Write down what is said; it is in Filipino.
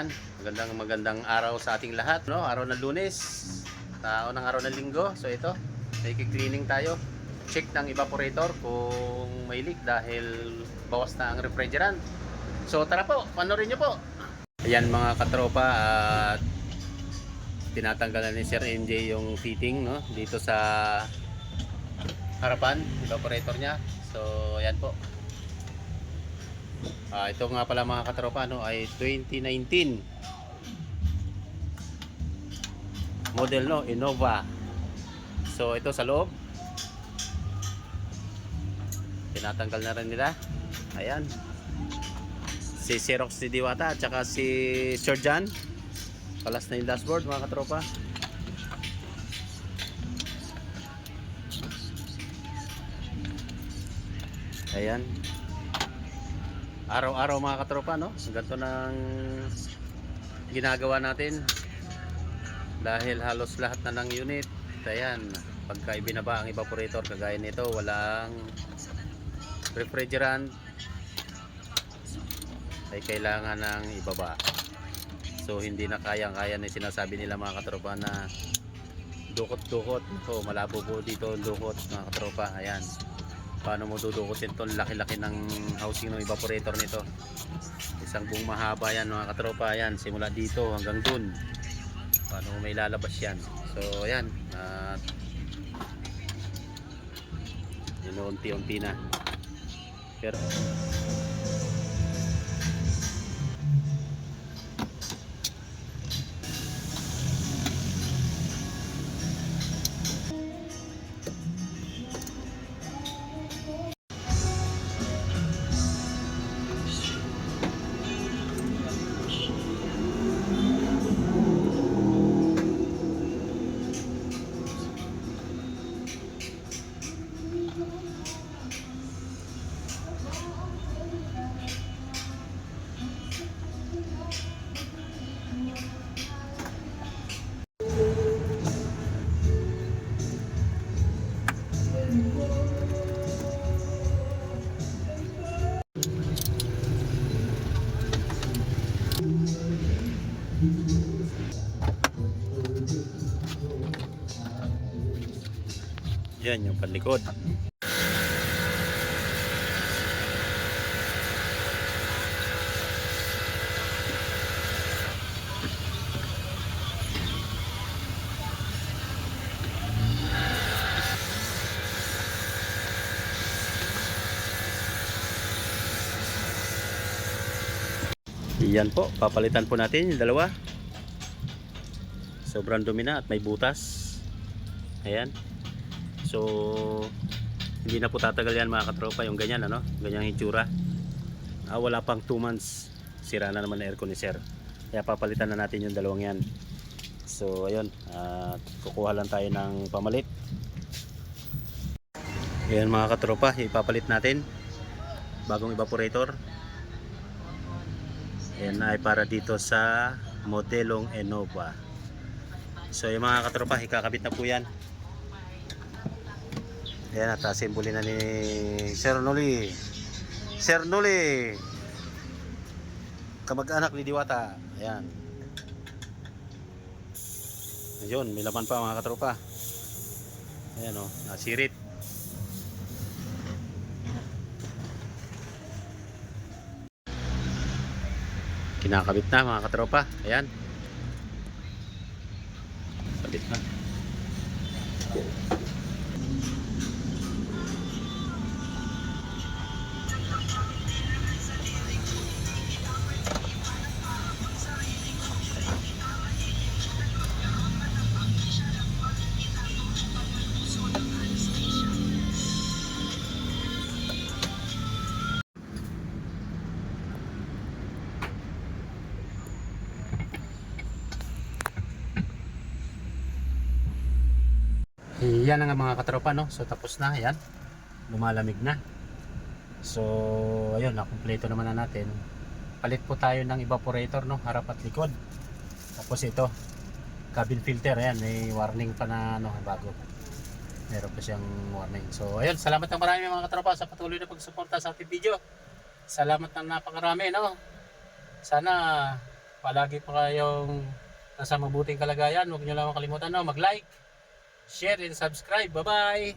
ayan, magandang magandang araw sa ating lahat, no? Araw ng Lunes, tao ng araw ng Linggo. So ito, may cleaning tayo. Check ng evaporator kung may leak dahil bawas na ang refrigerant. So tara po, panorin nyo po. Ayan mga katropa at tinatanggalan ni Sir MJ yung fitting no dito sa harapan evaporator niya. So ayan po. Ah, ito nga pala mga katropa no ay 2019 model no Innova. So ito sa loob. Tinatanggal na rin nila. Ayan. Si Xerox ni Diwata at saka si Sir John. Palas na yung dashboard mga katropa. Ayan. Araw-araw mga katropa no. Ganito ng ginagawa natin. Dahil halos lahat na ng unit. Ayan. Pagka ibinaba ang evaporator kagaya nito walang refrigerant ay kailangan ng ibaba. So hindi na kayang-kaya na sinasabi nila mga katropa na dukot-dukot. So malabo po dito dukot mga katropa. Ayan. Paano mo dudukotin itong laki-laki ng housing ng evaporator nito. Isang buong mahaba yan mga katropa. Ayan. Simula dito hanggang dun. Paano may lalabas yan. So ayan. At unti-unti na. Pero yan yung panlikod. Yan po, papalitan po natin yung dalawa. Sobrang dumi na at may butas. Ayan. So, hindi na po tatagal yan mga katropa yung ganyan ano, ganyang hitsura. Ah, wala pang 2 months. Sira na naman ang aircon ni sir. Kaya papalitan na natin yung dalawang yan. So, ayun. ah, kukuha lang tayo ng pamalit. Ayan mga katropa, ipapalit natin. Bagong evaporator. Ayan ay para dito sa modelong Innova. So yung mga katropa, ikakabit na po yan. Ayan at asimbuli na ni Sir Noli. Sir Noli! Kamag-anak ni Diwata. Ayan. Ayun, may laman pa mga katropa. Ayan o, nasirit. Kinakabit na mga katropa. Ayan. Yan ang mga katropa no. So tapos na, yan. Lumalamig na. So ayun, nakumpleto naman na natin. Palit po tayo ng evaporator no, harap at likod. Tapos ito, cabin filter, ayan, may warning pa na ano, bago. Meron pa siyang warning. So ayun, salamat ng marami mga katropa sa patuloy na pagsuporta sa ating video. Salamat ng napakarami no. Sana palagi pa kayong nasa mabuting kalagayan. Huwag nyo lang kalimutan no, mag-like, share, and subscribe. Bye-bye!